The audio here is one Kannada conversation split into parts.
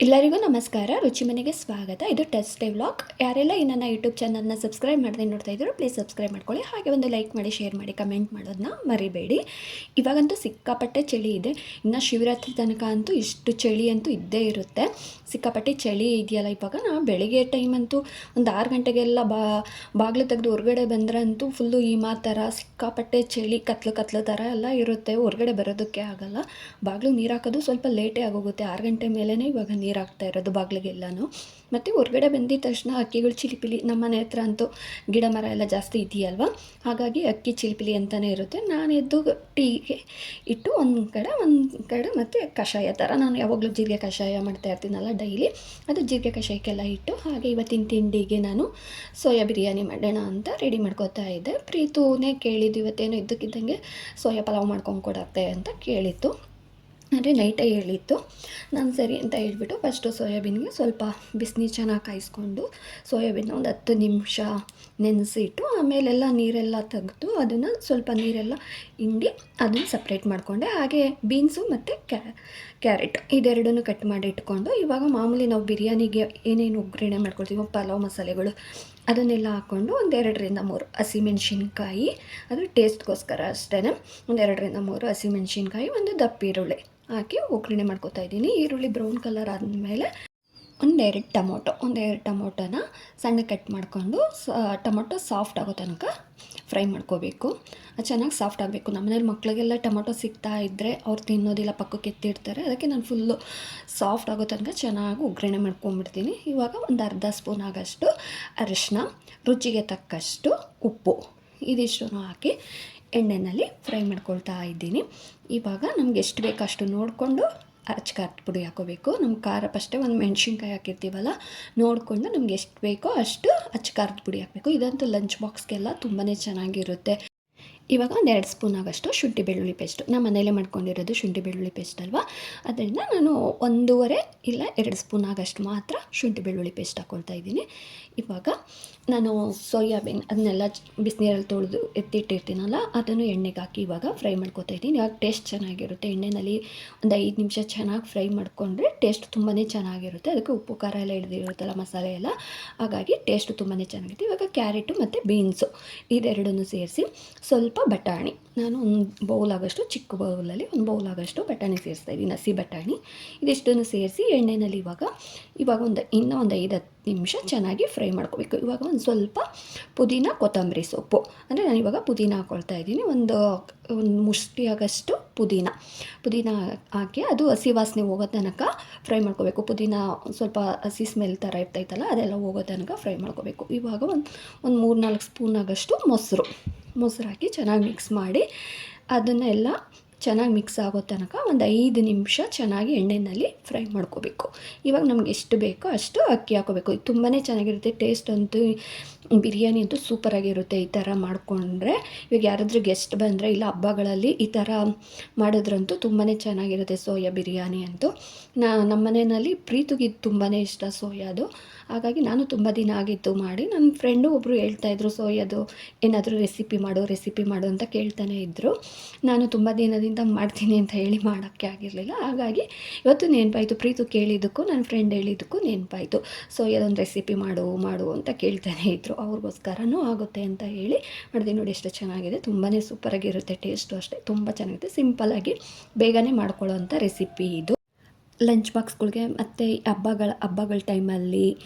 ಎಲ್ಲರಿಗೂ ನಮಸ್ಕಾರ. ರುಚಿ ಮನೆಗೆ ಸ್ವಾಗತ. ಇದು ಟೆಸ್ಟ್ ಡೇ ವ್ಲಾಗ್ ಯಾರೆಲ್ಲ ಈ ನನ್ನ ಯೂಟ್ಯೂಬ್ ಚಾನಲ್ನ ಸಬ್ಸ್ಕ್ರೈಬ್ ಮಾಡದೆ ನೋಡ್ತಾ ಇದ್ದರು ಪ್ಲೀಸ್ ಸಬ್ಸ್ಕ್ರೈಬ್ ಮಾಡ್ಕೊಳ್ಳಿ. ಹಾಗೆ ಒಂದು ಲೈಕ್ ಮಾಡಿ ಶೇರ್ ಮಾಡಿ ಕಮೆಂಟ್ ಮಾಡೋದನ್ನ ಮರಿಬೇಡಿ. ಇವಾಗಂತೂ ಸಿಕ್ಕಾಪಟ್ಟೆ ಚಳಿ ಇದೆ. ಇನ್ನು ಶಿವರಾತ್ರಿ ತನಕ ಅಂತೂ ಇಷ್ಟು ಚಳಿ ಅಂತೂ ಇದ್ದೇ ಇರುತ್ತೆ. ಸಿಕ್ಕಾಪಟ್ಟೆ ಚಳಿ ಇದೆಯಲ್ಲ ಇವಾಗ. ನಾ ಬೆಳಿಗ್ಗೆ ಟೈಮ್ ಅಂತೂ ಒಂದು ಆರು ಗಂಟೆಗೆಲ್ಲ ಬಾ, ಬಾಗಿಲು ತೆಗೆದು ಹೊರಗಡೆ ಬಂದ್ರಂತೂ ಫುಲ್ಲು ಹಿಮ ಥರ ಸಿಕ್ಕಾಪಟ್ಟೆ ಚಳಿ, ಕತ್ಲು ಕತ್ಲು ಥರ ಎಲ್ಲ ಇರುತ್ತೆ. ಹೊರಗಡೆ ಬರೋದಕ್ಕೆ ಆಗೋಲ್ಲ. ಬಾಗಿಲು ನೀರು ಹಾಕೋದು ಸ್ವಲ್ಪ ಲೇಟೇ ಆಗೋಗುತ್ತೆ. ಆರು ಗಂಟೆ ಮೇಲೇ ಇವಾಗ ನೀರು ಹಾಕ್ತಾ ಇರೋದು ಬಾಗಿಲಿಗೆಲ್ಲನೂ. ಮತ್ತು ಹೊರಗಡೆ ಬಂದಿದ ತಕ್ಷಣ ಅಕ್ಕಿಗಳು ಚಿಲಿಪಿಲಿ ನಮ್ಮ ಮನೆ ಹತ್ರ ಅಂತೂ ಗಿಡ ಮರ ಎಲ್ಲ ಜಾಸ್ತಿ ಇದೆಯಲ್ವ? ಹಾಗಾಗಿ ಅಕ್ಕಿ ಚಿಲಿಪಿಲಿ ಅಂತಲೇ ಇರುತ್ತೆ. ನಾನು ಎದ್ದು ಟೀಗೆ ಇಟ್ಟು ಒಂದು ಕಡೆ ಒಂದು ಕಡೆ ಮತ್ತು ಕಷಾಯ ಥರ ನಾನು ಯಾವಾಗಲೂ ಜೀರಿಗೆ ಕಷಾಯ ಮಾಡ್ತಾ ಇರ್ತೀನಲ್ಲ ಡೈಲಿ, ಅದು ಜೀರಿಗೆ ಕಷಾಯಕ್ಕೆಲ್ಲ ಇಟ್ಟು ಹಾಗೆ ಇವತ್ತಿನ ತಿಂಡಿಗೆ ನಾನು ಸೋಯಾ ಬಿರಿಯಾನಿ ಮಾಡೋಣ ಅಂತ ರೆಡಿ ಮಾಡ್ಕೋತಾ ಇದ್ದೆ. ಪ್ರೀತೂನೇ ಕೇಳಿದ್ದು ಇವತ್ತೇನೋ ಇದ್ದಕ್ಕಿದ್ದಂಗೆ ಸೋಯಾ ಪಲಾವ್ ಮಾಡ್ಕೊಂಡು ಕೊಡತ್ತೆ ಅಂತ ಕೇಳಿತ್ತು. ಅಂದರೆ ನೈಟೇ ಹೇಳಿತ್ತು ನಾನು ಸರಿ ಅಂತ ಹೇಳ್ಬಿಟ್ಟು ಫಸ್ಟು ಸೋಯಾಬೀನ್ಗೆ ಸ್ವಲ್ಪ ಬಿಸಿನೀರು ಚೆನ್ನಾಗಿ ಕಾಯಿಸ್ಕೊಂಡು ಸೋಯಾಬೀನ್ ಒಂದು ಹತ್ತು ನಿಮಿಷ ನೆನೆಸಿಟ್ಟು ಆಮೇಲೆಲ್ಲ ನೀರೆಲ್ಲ ತೆಗೆದು ಅದನ್ನು ಸ್ವಲ್ಪ ನೀರೆಲ್ಲ ಹಿಂಡಿ ಅದನ್ನು ಸಪ್ರೇಟ್ ಮಾಡಿಕೊಂಡೆ. ಹಾಗೆ ಬೀನ್ಸು ಮತ್ತು ಕ್ಯಾರೆಟ್ ಇದೆರಡನ್ನು ಕಟ್ ಮಾಡಿ ಇಟ್ಕೊಂಡು ಇವಾಗ ಮಾಮೂಲಿ ನಾವು ಬಿರಿಯಾನಿಗೆ ಏನೇನು ಒಗ್ಗರಣೆ ಮಾಡ್ಕೊಳ್ತೀವೋ ಪಲಾವ್ ಮಸಾಲೆಗಳು ಅದನ್ನೆಲ್ಲ ಹಾಕ್ಕೊಂಡು ಒಂದೆರಡರಿಂದ ಮೂರು ಹಸಿಮೆಣ್ಸಿನ್ಕಾಯಿ. ಅದು ಟೇಸ್ಟ್ಗೋಸ್ಕರ ಅಷ್ಟೇ ಒಂದೆರಡರಿಂದ ಮೂರು ಹಸಿಮೆಣ್ಸಿನ್ಕಾಯಿ, ಒಂದು ದಪ್ಪ ಈರುಳ್ಳಿ. ಹಾಕಿ ಒಗ್ಗರಣೆ ಮಾಡ್ಕೋತಾ ಇದ್ದೀನಿ. ಈರುಳ್ಳಿ ಬ್ರೌನ್ ಕಲರ್ ಆದಮೇಲೆ ಒಂದೆರಡು ಟೊಮೊಟೊ, ಒಂದೆರಡು ಟೊಮೊಟೊನ ಸಣ್ಣ ಕಟ್ ಮಾಡಿಕೊಂಡು ಟೊಮೊಟೊ ಸಾಫ್ಟ್ ಆಗೋ ತನಕ ಫ್ರೈ ಮಾಡ್ಕೋಬೇಕು. ಚೆನ್ನಾಗಿ ಸಾಫ್ಟ್ ಆಗಬೇಕು. ನಮ್ಮನೇಲಿ ಮಕ್ಕಳಿಗೆಲ್ಲ ಟೊಮೊಟೊ ಸಿಗ್ತಾ ಇದ್ದರೆ ಅವ್ರು ತಿನ್ನೋದಿಲ್ಲ, ಪಕ್ಕಕ್ಕೆ ಎತ್ತಿಡ್ತಾರೆ. ಅದಕ್ಕೆ ನಾನು ಫುಲ್ಲು ಸಾಫ್ಟ್ ಆಗೋ ತನಕ ಚೆನ್ನಾಗಿ ಒಗ್ಗರಣೆ ಮಾಡ್ಕೊಂಬಿಡ್ತೀನಿ ಇವಾಗ ಒಂದು ಅರ್ಧ ಸ್ಪೂನ್ ಆಗೋಷ್ಟು ಅರಿಶಿನ ರುಚಿಗೆ ತಕ್ಕಷ್ಟು ಉಪ್ಪು. ಇದಿಷ್ಟು ಹಾಕಿ ಎಣ್ಣೆಯಲ್ಲಿ ಫ್ರೈ ಮಾಡ್ಕೊಳ್ತಾ ಇದ್ದೀನಿ. ಇವಾಗ ನಮ್ಗೆ ಎಷ್ಟು ಬೇಕು ಅಷ್ಟು ನೋಡಿಕೊಂಡು ಅಚ್ಚ ಪುಡಿ ಹಾಕೋಬೇಕು. ನಮ್ಮ ಖಾರ ಫಸ್ಟೇ ಒಂದು ಮೆಣಸಿನ್ಕಾಯಿ ಹಾಕಿರ್ತೀವಲ್ಲ, ನೋಡಿಕೊಂಡು ನಮ್ಗೆ ಎಷ್ಟು ಬೇಕೋ ಅಷ್ಟು ಅಚ್ಚ ಖಾರದ ಪುಡಿ ಹಾಕಬೇಕು. ಇದಂತೂ ಲಂಚ್ ಬಾಕ್ಸ್ಗೆಲ್ಲ ತುಂಬಾ ಚೆನ್ನಾಗಿರುತ್ತೆ. ಇವಾಗ ಒಂದು ಎರಡು ಸ್ಪೂನ್ ಆಗೋಷ್ಟು ಶುಂಠಿ ಬೆಳ್ಳುಳ್ಳಿ ಪೇಸ್ಟ್ ನಮ್ಮ ಮನೇಲೆ ಮಾಡ್ಕೊಂಡಿರೋದು ಶುಂಠಿ ಬೆಳ್ಳುಳ್ಳಿ ಪೇಸ್ಟ್ ಅಲ್ವಾ? ಅದರಿಂದ ನಾನು ಒಂದೂವರೆ ಇಲ್ಲ ಎರಡು ಸ್ಪೂನ್ ಆಗೋಷ್ಟು ಮಾತ್ರ ಶುಂಠಿ ಬೆಳ್ಳುಳ್ಳಿ ಪೇಸ್ಟ್ ಹಾಕ್ಕೊಳ್ತಾ ಇದ್ದೀನಿ. ಇವಾಗ ನಾನು ಸೋಯಾಬೀನ್ ಅದನ್ನೆಲ್ಲ ಬಿಸಿನೀರಲ್ಲಿ ತೊಳೆದು ಎತ್ತಿಟ್ಟಿರ್ತೀನಲ್ಲ, ಅದನ್ನು ಎಣ್ಣೆಗೆ ಹಾಕಿ ಇವಾಗ ಫ್ರೈ ಮಾಡ್ಕೊತಾ ಇದ್ದೀನಿ. ಇವಾಗ ಟೇಸ್ಟ್ ಚೆನ್ನಾಗಿರುತ್ತೆ. ಎಣ್ಣೆಯಲ್ಲಿ ಒಂದು ಐದು ನಿಮಿಷ ಚೆನ್ನಾಗಿ ಫ್ರೈ ಮಾಡಿಕೊಂಡ್ರೆ ಟೇಸ್ಟ್ ತುಂಬಾ ಚೆನ್ನಾಗಿರುತ್ತೆ. ಅದಕ್ಕೆ ಉಪ್ಪು, ಖಾರ ಎಲ್ಲ ಹಿಡಿದಿರುತ್ತಲ್ಲ ಮಸಾಲೆ ಎಲ್ಲ. ಹಾಗಾಗಿ ಟೇಸ್ಟ್ ತುಂಬಾ ಚೆನ್ನಾಗಿರುತ್ತೆ. ಇವಾಗ ಕ್ಯಾರೆಟು ಮತ್ತು ಬೀನ್ಸು ಇದೆರಡನ್ನು ಸೇರಿಸಿ ಸ್ವಲ್ಪ ಬಟಾಣಿ. ನಾನು ಒಂದು ಬೌಲ್ ಆಗೋಷ್ಟು, ಚಿಕ್ಕ ಬೌಲಲ್ಲಿ ಒಂದು ಬೌಲ್ ಆಗೋಷ್ಟು ಬಟಾಣಿ ಸೇರಿಸ್ತಾ ಇದ್ದೀನಿ. ಹಸಿ ಬಟಾಣಿ. ಇದಿಷ್ಟನ್ನು ಸೇರಿಸಿ ಎಣ್ಣೆಯಲ್ಲಿ ಇವಾಗ ಇವಾಗ ಒಂದು, ಇನ್ನೂ ಒಂದು ಐದು, ಹತ್ತು ನಿಮಿಷ ಚೆನ್ನಾಗಿ ಫ್ರೈ ಮಾಡ್ಕೋಬೇಕು. ಇವಾಗ ಒಂದು ಸ್ವಲ್ಪ ಪುದೀನ ಕೊತ್ತಂಬರಿ ಸೊಪ್ಪು. ಅಂದರೆ ನಾನು ಇವಾಗ ಪುದೀನ ಹಾಕ್ಕೊಳ್ತಾ ಇದ್ದೀನಿ. ಒಂದು ಒಂದು ಮುಷ್ಟಿಯಾಗಷ್ಟು ಪುದೀನ. ಪುದೀನ ಹಾಕಿ ಅದು ಹಸಿ ವಾಸನೆ ಹೋಗೋ ತನಕ ಫ್ರೈ ಮಾಡ್ಕೋಬೇಕು. ಪುದೀನ ಸ್ವಲ್ಪ ಹಸಿ ಸ್ಮೆಲ್ ಥರ ಇರ್ತೈತಲ್ಲ, ಅದೆಲ್ಲ ಹೋಗೋ ತನಕ ಫ್ರೈ ಮಾಡ್ಕೋಬೇಕು. ಇವಾಗ ಒಂದು ಒಂದು ಮೂರು ನಾಲ್ಕು ಸ್ಪೂನ್ ಆಗಷ್ಟು ಮೊಸರು. ಮೊಸರು ಹಾಕಿ ಚೆನ್ನಾಗಿ ಮಿಕ್ಸ್ ಮಾಡಿ ಅದನ್ನೆಲ್ಲ ಚೆನ್ನಾಗಿ ಮಿಕ್ಸ್ ಆಗೋ ತನಕ ಒಂದು ಐದು ನಿಮಿಷ ಚೆನ್ನಾಗಿ ಎಣ್ಣೆಯಲ್ಲಿ ಫ್ರೈ ಮಾಡ್ಕೋಬೇಕು. ಇವಾಗ ನಮ್ಗೆ ಎಷ್ಟು ಬೇಕೋ ಅಷ್ಟು ಅಕ್ಕಿ ಹಾಕೋಬೇಕು. ಇದು ತುಂಬಾ ಚೆನ್ನಾಗಿರುತ್ತೆ. ಟೇಸ್ಟ್ ಅಂತೂ, ಬಿರಿಯಾನಿ ಅಂತೂ ಸೂಪರಾಗಿರುತ್ತೆ ಈ ಥರ ಮಾಡಿಕೊಂಡ್ರೆ. ಇವಾಗ ಯಾರಾದರೂ ಗೆಸ್ಟ್ ಬಂದರೆ ಇಲ್ಲ ಹಬ್ಬಗಳಲ್ಲಿ ಈ ಥರ ಮಾಡಿದ್ರಂತೂ ತುಂಬಾ ಚೆನ್ನಾಗಿರುತ್ತೆ ಸೋಯಾ ಬಿರಿಯಾನಿ ಅಂತೂ. ನಾ ನಮ್ಮ ಮನೆಯಲ್ಲಿ ಪ್ರೀತಿಗೆ ಇದು ತುಂಬಾ ಇಷ್ಟ ಸೋಯಾದು. ಹಾಗಾಗಿ ನಾನು ತುಂಬ ದಿನ ಆಗಿತ್ತು ಮಾಡಿ ನನ್ನ ಫ್ರೆಂಡು ಒಬ್ಬರು ಹೇಳ್ತಾಯಿದ್ರು ಸೋಯಾದು ಏನಾದರೂ ರೆಸಿಪಿ ಮಾಡು ರೆಸಿಪಿ ಮಾಡು ಅಂತ ಕೇಳ್ತಾನೆ ಇದ್ದರು ನಾನು ತುಂಬ ದಿನದಿಂದ ಮಾಡ್ತೀನಿ ಅಂತ ಹೇಳಿ ಮಾಡೋಕ್ಕೆ ಆಗಿರಲಿಲ್ಲ. ಹಾಗಾಗಿ ಇವತ್ತು ನೆನಪಾಯಿತು. ಪ್ರೀತು ಕೇಳಿದ್ದಕ್ಕೂ ನನ್ನ ಫ್ರೆಂಡ್ ಹೇಳಿದ್ದಕ್ಕೂ ನೆನಪಾಯಿತು. ಸೊ ಯಾವ್ದೊಂದು ರೆಸಿಪಿ ಮಾಡು ಮಾಡು ಅಂತ ಕೇಳ್ತಾನೆ ಇದ್ದರು ಅವ್ರಿಗೋಸ್ಕರನೂ ಆಗುತ್ತೆ ಅಂತ ಹೇಳಿ ಮಾಡಿದೆ. ನೋಡಿ, ಎಷ್ಟು ಚೆನ್ನಾಗಿದೆ. ತುಂಬಾ ಸೂಪರಾಗಿರುತ್ತೆ ಟೇಸ್ಟು ಅಷ್ಟೇ. ತುಂಬ ಚೆನ್ನಾಗಿದೆ. ಸಿಂಪಲ್ಲಾಗಿ ಬೇಗನೆ ಮಾಡ್ಕೊಳ್ಳೋ ರೆಸಿಪಿ ಇದು. ಲಂಚ್ ಬಾಕ್ಸ್ಗಳಿಗೆ ಮತ್ತು ಹಬ್ಬಗಳ ಹಬ್ಬಗಳ ಟೈಮಲ್ಲಿ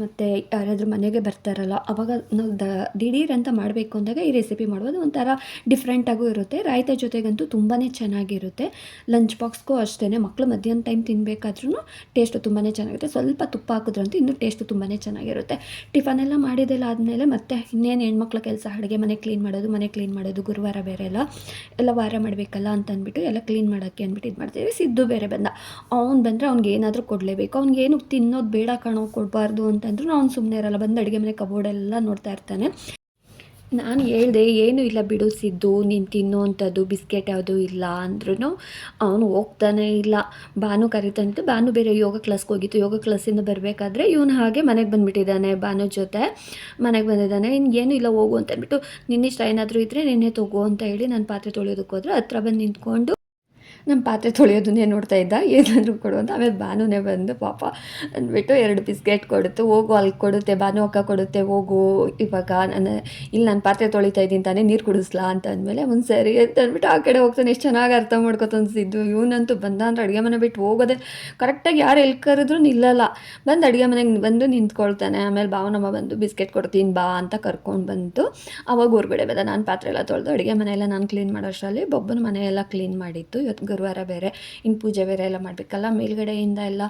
ಮತ್ತು ಯಾರಾದರೂ ಮನೆಗೆ ಬರ್ತಾರಲ್ಲ, ಅವಾಗ ನಾವು ದ, ದಿಢೀರ್ ಅಂತ ಮಾಡಬೇಕು ಅಂದಾಗ ಈ ರೆಸಿಪಿ ಮಾಡ್ಬೋದು. ಒಂಥರ ಡಿಫ್ರೆಂಟಾಗೂ ಇರುತ್ತೆ. ರಾಯ್ತ ಜೊತೆಗಂತೂ ತುಂಬಾ ಚೆನ್ನಾಗಿರುತ್ತೆ. ಲಂಚ್ ಬಾಕ್ಸ್ಗೂ ಅಷ್ಟೇ ಮಕ್ಕಳು ಮಧ್ಯಾಹ್ನ ಟೈಮ್ ತಿನ್ನಬೇಕಾದ್ರೂ ಟೇಸ್ಟು ತುಂಬಾ ಚೆನ್ನಾಗಿರುತ್ತೆ. ಸ್ವಲ್ಪ ತುಪ್ಪ ಹಾಕಿದ್ರಂತೂ ಇನ್ನೂ ಟೇಸ್ಟು ತುಂಬಾ ಚೆನ್ನಾಗಿರುತ್ತೆ. ಟಿಫನ್ ಎಲ್ಲ ಮಾಡಿದೆಲ್ಲ ಆದಮೇಲೆ ಮತ್ತೆ ಇನ್ನೇನು ಹೆಣ್ಮಕ್ಳ ಕೆಲಸ, ಅಡುಗೆ ಮನೆ ಕ್ಲೀನ್ ಮಾಡೋದು, ಮನೆ ಕ್ಲೀನ್ ಮಾಡೋದು, ಗುರುವಾರ ಬೇರೆ ಎಲ್ಲ ಎಲ್ಲ ವಾರ ಮಾಡಬೇಕಲ್ಲ ಅಂತ ಅಂದ್ಬಿಟ್ಟು ಎಲ್ಲ ಕ್ಲೀನ್ ಮಾಡೋಕ್ಕೆ ಅಂದ್ಬಿಟ್ಟು ಇದು ಮಾಡ್ತೀವಿ ಸಿದ್ದು ಬೇರೆ ಬಂದ. ಅವ್ನು ಬಂದರೆ ಅವ್ನಿಗೆ ಏನಾದರೂ ಕೊಡಲೇಬೇಕು. ಅವ್ನಿಗೇನು ತಿನ್ನೋದು ಬೇಡ ಕಾಣೋ, ಕೊಡಬಾರ್ದು ಅಂತಂದ್ರು ನಾನು ಸುಮ್ಮನೆ ಇರಲ್ಲ, ಬಂದು ಅಡುಗೆ ಮನೆ ಕಬೋರ್ಡೆಲ್ಲ ನೋಡ್ತಾ ಇರ್ತಾನೆ. ನಾನು ಹೇಳ್ದೆ, ಏನೂ ಇಲ್ಲ ಬಿಡು ಸಿದ್ದು, ನೀನು ತಿನ್ನುವಂಥದ್ದು ಬಿಸ್ಕೆಟ್ ಯಾವುದೂ ಇಲ್ಲ ಅಂದ್ರೂ ಅವನು ಹೋಗ್ತಾನೆ ಇಲ್ಲ. ಬಾನು ಕರಿತಾನಿತ್ತು ಬಾನು ಬೇರೆ ಯೋಗ ಕ್ಲಾಸ್ಗೆ ಹೋಗಿತ್ತು. ಯೋಗ ಕ್ಲಾಸಿಂದ ಬರಬೇಕಾದ್ರೆ ಇವನು ಹಾಗೆ ಮನೆಗೆ ಬಂದುಬಿಟ್ಟಿದ್ದಾನೆ, ಬಾನು ಜೊತೆ. ಮನೆಗೆ ಬಂದಿದ್ದಾನೆ ಇನ್ನು ಏನೂ ಇಲ್ಲ, ಹೋಗು ಅಂತ ಅಂದ್ಬಿಟ್ಟು, ನಿನ್ನಿಷ್ಟ ಏನಾದರೂ ಇದ್ದರೆ ನಿನ್ನೆ ತಗೋ ಅಂತ ಹೇಳಿ ನಾನು ಪಾತ್ರೆ ತೊಳೆಯೋದಕ್ಕೆ ಹೋದರೆ ಹತ್ರ ಬಂದು ನಿಂತ್ಕೊಂಡು ನಮ್ಮ ಪಾತ್ರೆ ತೊಳೆಯೋದನ್ನೇ ನೋಡ್ತಾ ಇದ್ದ. ಏನಾದರೂ ಕೊಡು ಅಂತ. ಆಮೇಲೆ ಬಾನುನೇ ಬಂದು ಪಾಪ ಅಂದ್ಬಿಟ್ಟು ಎರಡು ಬಿಸ್ಕೆಟ್ ಕೊಡುತ್ತೆ. ಹೋಗು ಅಲ್ಲಿ ಕೊಡುತ್ತೆ. ಬಾನು ಅಕ್ಕ ಕೊಡುತ್ತೆ. ಹೋಗು, ಇವಾಗ ನಾನು ಇಲ್ಲಿ ನಾನು ಪಾತ್ರೆ ತೊಳಿತಾ ಇದ್ದೀನಿ ತಾನೇ, ನೀರು ಕುಡಿಸ್ಲಾ ಅಂತ ಅಂದಮೇಲೆ ಒಂದು ಸರಿ ಅಂತ ಅಂದ್ಬಿಟ್ಟು ಆ ಕಡೆ ಹೋಗ್ತಾನೆ. ಎಷ್ಟು ಚೆನ್ನಾಗಿ ಅರ್ಥ ಮಾಡ್ಕೊತನಿಸಿದ್ದು ಇವನಂತೂ ಬಂದ ಅಂದ್ರೆ ಅಡುಗೆ ಮನೆ ಬಿಟ್ಟು ಹೋಗೋದೆ ಕರೆಕ್ಟಾಗಿ ಯಾರು ಎಲ್ಲಿ ಕರೆದ್ರೂ ನಿಲ್ಲಲ್ಲ. ಬಂದು ಅಡುಗೆ ಮನೆಗೆ ಬಂದು ನಿಂತ್ಕೊಳ್ತಾನೆ. ಆಮೇಲೆ ಭಾವನಮ್ಮ ಬಂದು ಬಿಸ್ಕೆಟ್ ಕೊಡ್ತೀನಿ ಬಾ ಅಂತ ಕರ್ಕೊಂಡು ಬಂತು. ಅವಾಗ ಹೊರ್ಗಡೆ ಬಂದ ನಾನು ಪಾತ್ರೆ ಎಲ್ಲ ತೊಳೆದು ಅಡುಗೆ ಮನೆಯೆಲ್ಲ ನಾನು ಕ್ಲೀನ್ ಮಾಡೋಷ್ಟರಲ್ಲಿ ಬೊಬ್ಬನ ಮನೆಯೆಲ್ಲ ಕ್ಲೀನ್ ಮಾಡಿತ್ತು. ಇವತ್ತು ಗುರುವಾರ ಬೇರೆ, ಇನ್ನು ಪೂಜೆ ಬೇರೆ ಎಲ್ಲ ಮಾಡಬೇಕಲ್ಲ, ಮೇಲ್ಗಡೆಯಿಂದ ಎಲ್ಲ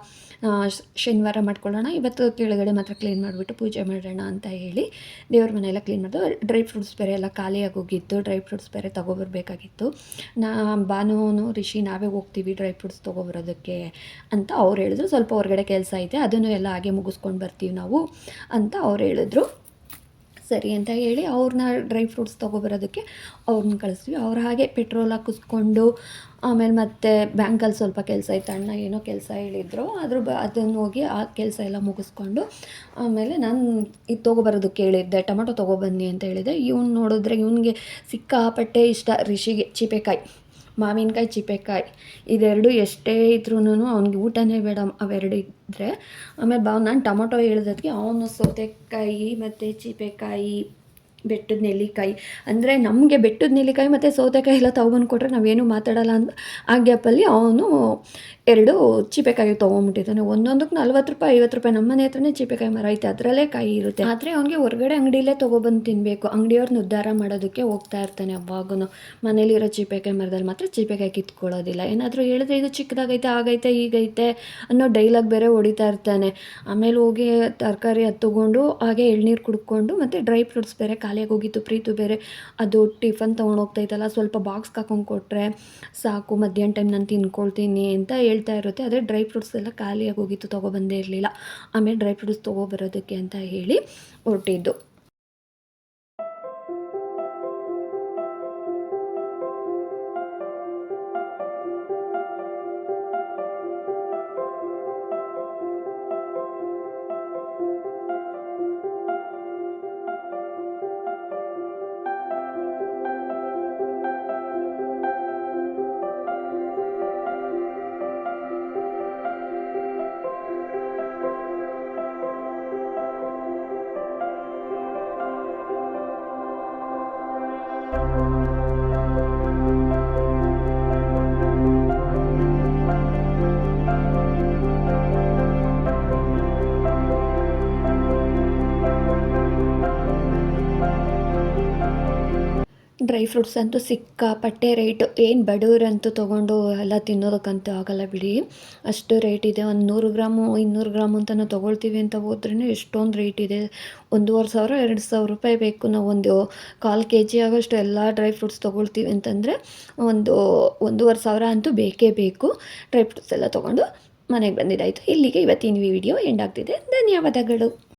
ಶನಿವಾರ ಮಾಡ್ಕೊಳ್ಳೋಣ. ಇವತ್ತು ಕೆಳಗಡೆ ಮಾತ್ರ ಕ್ಲೀನ್ ಮಾಡಿಬಿಟ್ಟು ಪೂಜೆ ಮಾಡೋಣ ಅಂತ ಹೇಳಿ ದೇವ್ರ ಮನೆಯೆಲ್ಲ ಕ್ಲೀನ್ ಮಾಡಿದ್ರು ಡ್ರೈ ಫ್ರೂಟ್ಸ್ ಬೇರೆ ಎಲ್ಲ ಖಾಲಿಯಾಗಿ ಹೋಗಿತ್ತು ಡ್ರೈ ಫ್ರೂಟ್ಸ್ ಬೇರೆ ತೊಗೊಬರ್ಬೇಕಾಗಿತ್ತು. ನಾ ಬಾನು ರಿಷಿ ನಾವೇ ಹೋಗ್ತೀವಿ ಡ್ರೈ ಫ್ರೂಟ್ಸ್ ತೊಗೊಬರೋದಕ್ಕೆ ಅಂತ ಅವ್ರು ಹೇಳಿದ್ರು. ಸ್ವಲ್ಪ ಹೊರಗಡೆ ಕೆಲಸ ಐತೆ, ಅದನ್ನು ಎಲ್ಲ ಹಾಗೆ ಮುಗಿಸ್ಕೊಂಡು ಬರ್ತೀವಿ ನಾವು ಅಂತ ಅವ್ರು ಹೇಳಿದ್ರು. ಸರಿ ಅಂತ ಹೇಳಿ ಅವ್ರನ್ನ ಡ್ರೈ ಫ್ರೂಟ್ಸ್ ತೊಗೊಬರೋದಕ್ಕೆ ಅವ್ರನ್ನ ಕಳಿಸ್ತೀವಿ. ಅವ್ರು ಹಾಗೆ ಪೆಟ್ರೋಲ್ ಹಾಕಿಸ್ಕೊಂಡು ಆಮೇಲೆ ಮತ್ತೆ ಬ್ಯಾಂಕಲ್ಲಿ ಸ್ವಲ್ಪ ಕೆಲಸ ಇತ್ತು, ಅಣ್ಣ ಏನೋ ಕೆಲಸ ಹೇಳಿದ್ರು. ಅದ್ರ ಬ ಅದನ್ನು ಹೋಗಿ ಆ ಕೆಲಸ ಎಲ್ಲ ಮುಗಿಸ್ಕೊಂಡು, ಆಮೇಲೆ ನಾನು ಇದು ತೊಗೊಬರೋದಕ್ಕೆ ಹೇಳಿದ್ದೆ, ಟೊಮೊಟೊ ತೊಗೊಬನ್ನಿ ಅಂತ ಹೇಳಿದೆ. ಇವ್ನು ನೋಡಿದ್ರೆ ಇವನಿಗೆ ಸಿಕ್ಕಾಪಟ್ಟೆ ಇಷ್ಟ. ರಿಷಿಗೆ, ಚೀಪೆಕಾಯಿ. ಮಾವಿನಕಾಯಿ ಚಿಪೆಕಾಯಿ ಇದೆರಡು ಎಷ್ಟೇ ಇದ್ರೂ ಅವ್ನಿಗೆ ಊಟನೇ ಬೇಡ ಅವೆರಡು ಇದ್ದರೆ ಆಮೇಲೆ ಬಾ, ನಾನು ಟೊಮೊಟೊ ಹೇಳಿದಕ್ಕೆ ಅವನು ಸೌತೆಕಾಯಿ ಮತ್ತು ಚೀಪೆಕಾಯಿ ಬೆಟ್ಟದ ನೆಲ್ಲಿಕಾಯಿ. ಅಂದರೆ ನಮಗೆ ಬೆಟ್ಟದ ನೆಲ್ಲಿಕಾಯಿ ಮತ್ತು ಸೌತೆಕಾಯಿ ಎಲ್ಲ ತೊಗೊಂಡು ಕೊಟ್ಟರೆ ನಾವೇನು ಮಾತಾಡಲ್ಲ ಅಂತ ಆ ಗ್ಯಾಪಲ್ಲಿ ಅವನು ಎರಡು ಚೀಪೆಕಾಯಿ ತೊಗೊಂಬಿಟ್ಟಿದ್ದಾನೆ. ಒಂದೊಂದಕ್ಕೆ ನಲ್ವತ್ತು ರೂಪಾಯಿ, ಐವತ್ತು ರೂಪಾಯಿ ನಮ್ಮ ಮನೆ ಹತ್ರನೇ ಚೀಪೆಕಾಯಿ ಮರ ಐತೆ, ಅದರಲ್ಲೇ ಕಾಯಿ ಇರುತ್ತೆ. ಆದರೆ ಅವನಿಗೆ ಹೊರಗಡೆ ಅಂಗಡಿಲೇ ತೊಗೊಬಂದು ತಿನ್ನಬೇಕು ಅಂಗಡಿಯವ್ರನ್ನ ಉದ್ಧಾರ ಮಾಡೋದಕ್ಕೆ ಹೋಗ್ತಾ ಇರ್ತಾನೆ ಅವಾಗೂ ಮನೇಲಿರೋ ಚೀಪೆಕಾಯಿ ಮರದಲ್ಲಿ ಮಾತ್ರ ಚೀಪೆಕಾಯಿ ಕಿತ್ಕೊಳ್ಳೋದಿಲ್ಲ. ಏನಾದರೂ ಹೇಳಿದ್ರೆ ಇದು ಚಿಕ್ಕದಾಗೈತೆ, ಆಗೈತೆ, ಈಗೈತೆ ಅನ್ನೋ ಡೈಲಾಗ್ ಬೇರೆ ಹೊಡಿತಾ ಇರ್ತಾನೆ. ಆಮೇಲೆ ಹೋಗಿ ತರಕಾರಿ ಅದು ತೊಗೊಂಡು, ಹಾಗೆ ಎಳ್ನೀರು ಕುಡ್ಕೊಂಡು ಮತ್ತು ಡ್ರೈ ಫ್ರೂಟ್ಸ್ ಬೇರೆ ಖಾಲಿಯಾಗಿ ಹೋಗಿತ್ತು ಪ್ರೀತು ಬೇರೆ, ಅದು ಟಿಫನ್ ತೊಗೊಂಡು ಹೋಗ್ತಾ ಇತ್ತಲ್ಲ ಸ್ವಲ್ಪ ಬಾಕ್ಸ್ ಹಾಕೊಂಡು ಕೊಟ್ಟರೆ ಸಾಕು, ಮಧ್ಯಾಹ್ನ ಟೈಮ್ ನಾನು ತಿನ್ಕೊಳ್ತೀನಿ ಅಂತ ಹೇಳ್ತಾ ಇರುತ್ತೆ. ಆದರೆ ಡ್ರೈ ಫ್ರೂಟ್ಸ್ ಎಲ್ಲ ಖಾಲಿಯಾಗಿ ಹೋಗಿತ್ತು ತೊಗೊಬಂದೇ ಇರಲಿಲ್ಲ. ಆಮೇಲೆ ಡ್ರೈ ಫ್ರೂಟ್ಸ್ ತೊಗೊಬರೋದಕ್ಕೆ ಅಂತ ಹೇಳಿ ಹೊರಟಿದ್ದು. ಡ್ರೈ ಫ್ರೂಟ್ಸ್ ಅಂತೂ ಸಿಕ್ಕಾಪಟ್ಟೆ ರೇಟು ಏನು ಬಡವರಂತೂ ತೊಗೊಂಡು ಎಲ್ಲ ತಿನ್ನೋದಕ್ಕಂತೂ ಆಗಲ್ಲ ಬಿಡಿ. ಅಷ್ಟು ರೇಟ್ ಇದೆ. ಒಂದು ನೂರು ಗ್ರಾಮು, ಇನ್ನೂರು ಗ್ರಾಮು ಅಂತ ನಾವು ತೊಗೊಳ್ತೀವಿ ಅಂತ ಹೋದ್ರೇ ಎಷ್ಟೊಂದು ರೇಟ್ ಇದೆ. ಒಂದೂವರೆ ಸಾವಿರ, ಎರಡು ಸಾವಿರ ರೂಪಾಯಿ ಬೇಕು. ನಾವು ಒಂದು ಕಾಲು ಕೆ ಜಿ ಆಗೋಷ್ಟು ಎಲ್ಲ ಡ್ರೈ ಫ್ರೂಟ್ಸ್ ತೊಗೊಳ್ತೀವಿ ಅಂತಂದರೆ ಒಂದು ಒಂದೂವರೆ ಸಾವಿರ ಅಂತೂ ಬೇಕೇ ಬೇಕು. ಡ್ರೈ ಫ್ರೂಟ್ಸ್ ಎಲ್ಲ ತೊಗೊಂಡು ಮನೆಗೆ ಬಂದಿದ್ದಾಯಿತು. ಇಲ್ಲಿಗೆ ಇವತ್ತಿನ ವಿಡಿಯೋ ಎಂಡ್ ಆಗ್ತಿದೆ. ಧನ್ಯವಾದಗಳು.